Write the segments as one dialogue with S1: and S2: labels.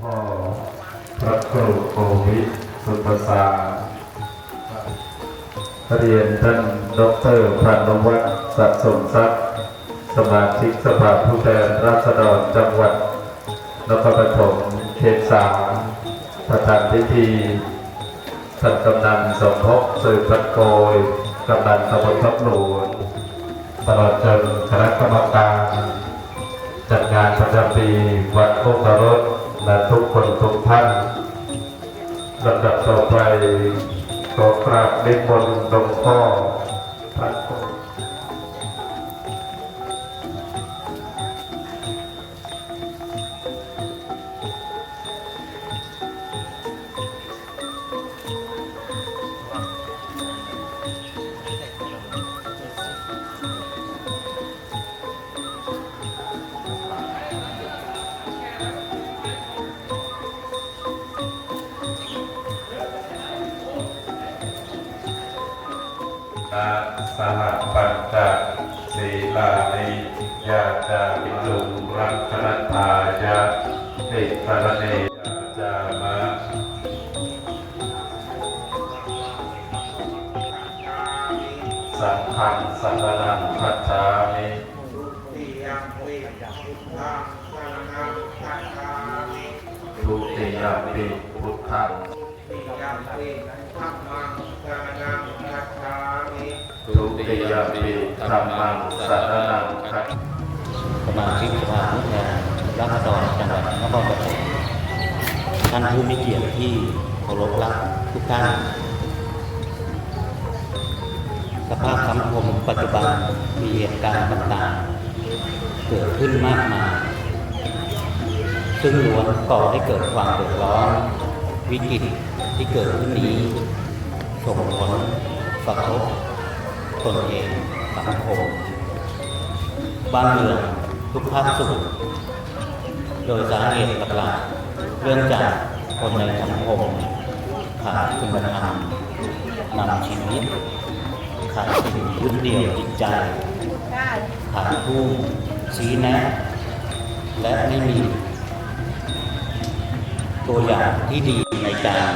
S1: พ่อพระครูโควิดสุตสาเรียนท่านดอกเตอรพระนวัตสะสมทรัพย์ สมาชิกสภาผู้แทนราษฎรจังหวัดนครปฐมเขตสามประธานพิธีท่านกำนันสมภพสืบพันโกยกำนันตำบลทับหนูนตลอดจนคณะกรรมการ จัดงานประจำปีวัดโคกรถ และทุกคนทุกท่านลำดับต่อไปขอกราบนิมนต์หลวงพ่อ นาสหปัญจศีลานิยาจาวิจุรักขณทายะติสรเนยาจามะสังฆังสังฆนังคัจฉามิ
S2: ติยังปิพุทธังสรณังคัจฉามิ
S1: ทุติยมปิพุทธัง
S2: ติยังปิธัมมังสรณังคัจฉามิ
S1: ทุติยมปิธัมมังสรณังคัจฉามิ
S3: สมาชิกสภาผู้แทนราษฎรจังหวัดนครปฐมท่านผู้มีเกียรติที่เคารพรักทุกท่าน สภาพสังคมปัจจุบันมีเหตุการณ์ต่างๆ เกิดขึ้นมากมาย ซึ่งล้วนก่อให้เกิดความเดือดร้อน วิกฤตที่เกิดขึ้นนี้ส่งผลกระทบ นเองสังคมบ้านเมืองทุกภาคส่วนโดยสาเหตุหลักๆเรื่องจากคนในสังคมขาดคุณธรรมนำชีวิตขาดสิ่งยึดเหนี่ยวจิตใจขาดผู้ชี้แนะ และไม่มี ตัวอย่างที่ดีในการ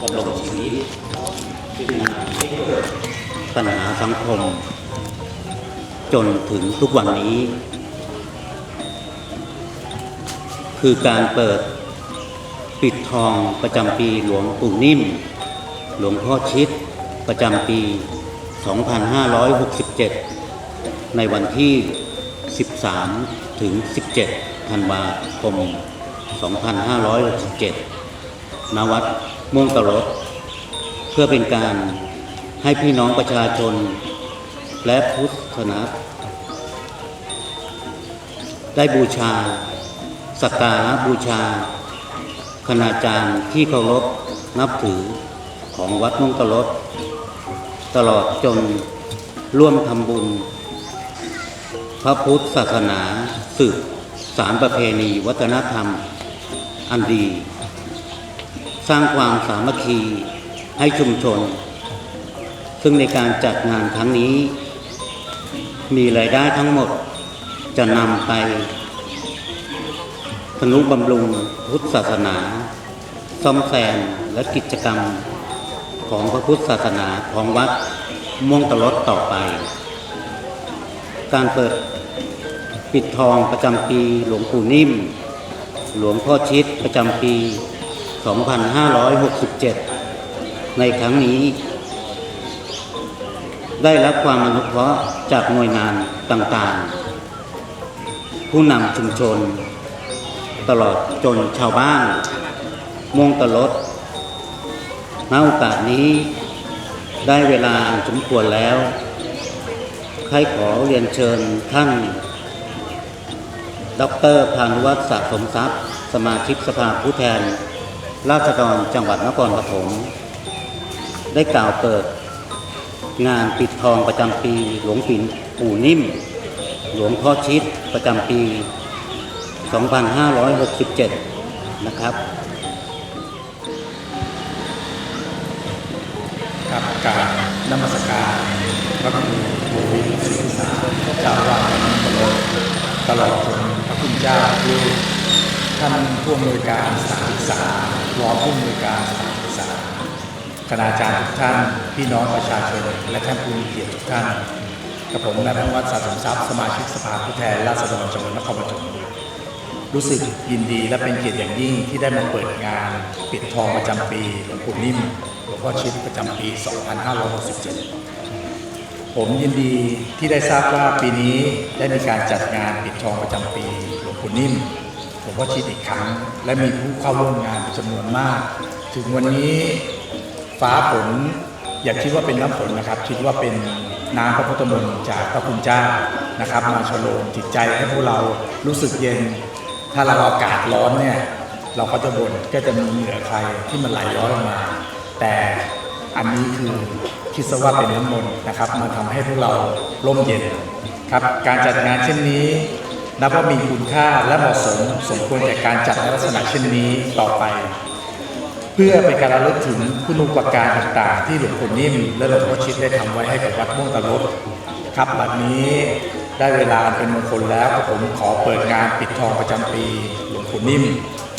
S3: ดำรงชีวิตจึงนำให้เกิด ปัญหาสังคม จนถึงทุกวันนี้ คือการเปิดปิดทองประจำปีหลวงปู่นิ่ม หลวงพ่อชิด ประจำปี 2567 ในวันที่ 13 ถึง 17 ธันวาคม 2567 ณ วัดม่วงตะรสเพื่อเป็นการ ให้พี่น้องประชาชน และพุทธนะได้บูชา สักการะบูชา คณาจารย์ที่เคารพนับถือของวัดมุ่งตลดตลอดจนร่วมทำบุญ พระพุทธศาสนาสืบสารประเพณีวัฒนธรรม อันดี สร้างความสามัคคีให้ชุมชน ซึ่งในการจัดงานครั้งนี้ มีรายได้ทั้งหมดจะนำไปธนุบำรุงพุทธศาสนา ซ่อมแซมและกิจกรรมของพระพุทธศาสนาของวัดม่วงตลดต่อไป การเปิดปิดทองประจำปีหลวงปู่นิ่ม หลวงพ่อชิดประจำปี 2567 ในครั้งนี้ ได้รับความอนุเคราะห์จากหน่วยงานต่างๆ ผู้นำชุมชน ตลอดจนชาวบ้านมงตลดณโอกาสนี้ได้เวลาสมควรแล้วใครขอเรียนเชิญท่าน ดรพานุวัฒน์สะสมทรัพย์ สมาชิกสภาผู้แทน ราษฎรจังหวัดนครปฐมได้กล่าวเปิด งานปิดทองประจำปี หลวงปิ่นปู่นิ่ม หลวงพ่อชิดประจำปี 2567 นะครับ
S4: กับการนมัสการพระครูโบวิศรีสารเจ้าวาดตลอดตลอดจนพระคุณเจ้าผู้ท่านผู้อำนวยการสถานศึกษารองผู้อำนวยการสถานศึกษา คณาจารย์ทุกท่าน พี่น้องประชาชน และท่านผู้มีเกียรติทุกท่านกับผมนายพันวัฒน์สะสมทรัพย์สมาชิกสภาผู้แทนราษฎรจังหวัดนครปฐมรู้สึกยินดีและเป็นเกียรติอย่างยิ่งที่ได้มาเปิดงาน ปิดทองประจำปีหลวงปู่นิ่มหลวงพ่อชิดประจำปี 2567 ผมยินดีที่ได้ทราบว่าปีนี้ได้มีการจัดงานปิดทองประจำปีหลวงปู่นิ่มหลวงพ่อชิดอีกครั้ง และมีผู้เข้าร่วมงานจำนวนมาก ถึงวันนี้ ฟ้าฝนอย่าคิดว่าเป็นน้ำฝนนะครับ คิดว่าเป็นน้ำพระพุทธมนต์จากพระคุณเจ้านะครับ มาชโลมจิตใจให้พวกเรารู้สึกเย็น ถ้าเราอากาศร้อนเนี่ยเราก็จะบ่นก็จะมีเหงื่อใครที่มันไหลย้อยออกมา แต่อันนี้คือคิดซะว่าเป็นน้ำมนต์นะครับมันทำให้พวกเราร่มเย็นครับการจัดงานเช่นนี้นับว่ามีคุณค่าและเหมาะสมสมควรแก่การจัดในลักษณะเช่นนี้ต่อไป เพื่อเป็นการระลึกถึงคุณูปการต่างๆ ที่หลวงปู่นิ่มและหลวงพ่อชิดได้ทำไว้ให้กับวัดม่วงตะลดครับบัดนี้ได้เวลาเป็นมงคลแล้วผมขอเปิดงานปิดทองประจำปีหลวงปู่นิ่ม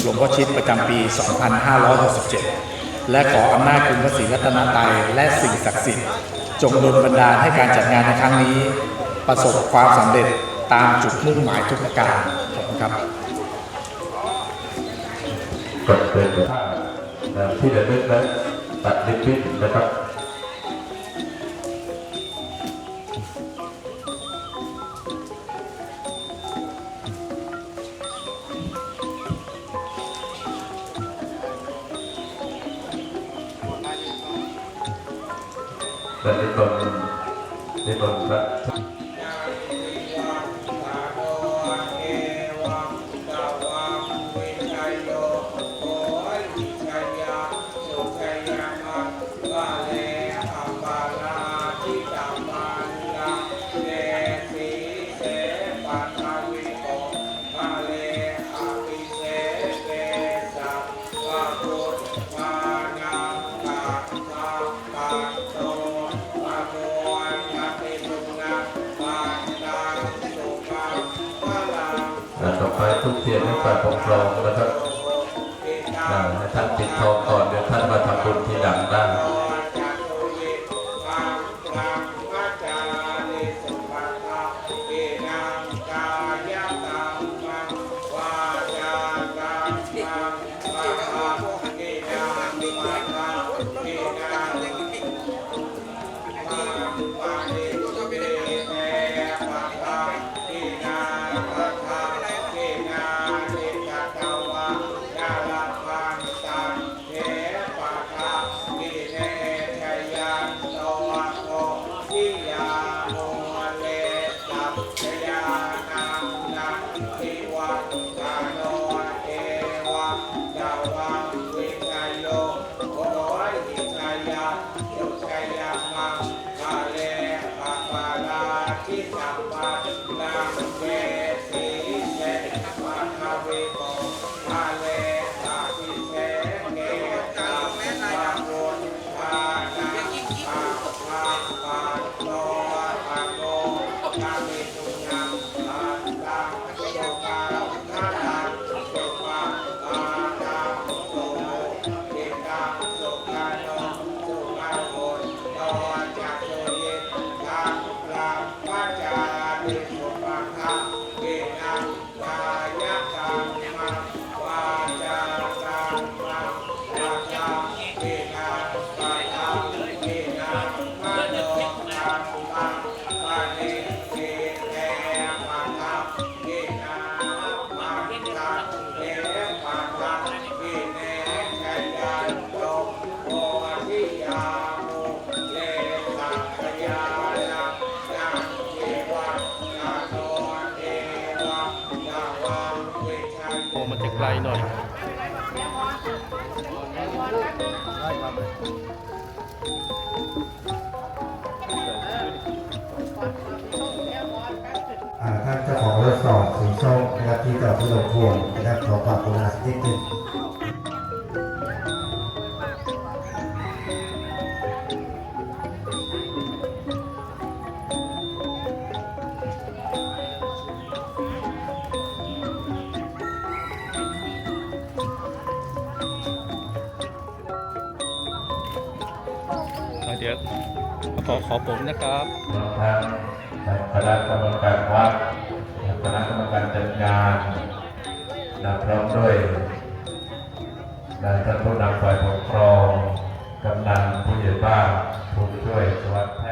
S4: หลวงพ่อชิดประจำปี 2567 และขออำนาจคุณพระศรีรัตนตรัยและสิ่งศักดิ์สิทธิ์จงดลบันดาลให้การจัดงานในครั้งนี้ ประสบความสำเร็จตามจุดมุ่งหมายทุกประการขอบคุณครับ
S1: ท่าที่ระลึกและตัดลิบบิ้นนะครับและนิมนต์นิมนต์พระ ต่อไปทุกเทียนให้ฝ่ายปกครองนะครับให้ท่านปิดทองก่อนเดี๋ยวท่านมาทำบุญทีหลังได้
S5: โมันจะไกลหน่อย
S6: ท่านเจ้าของรถสอบสีส้มนะครับที่จอดที่หลวงนะครับขอความกรุณาสักนิดหนึ่ง
S5: ขอขอผมนะครับ
S1: รวมทั้งคณะกรรมการวัดคณะกรรมการจัดงานนะพร้อมด้วยนายท่านผู้นำฝ่ายปกครองกำนันผู้ใหญ่บ้านผู้ช่วยสวัสดิ์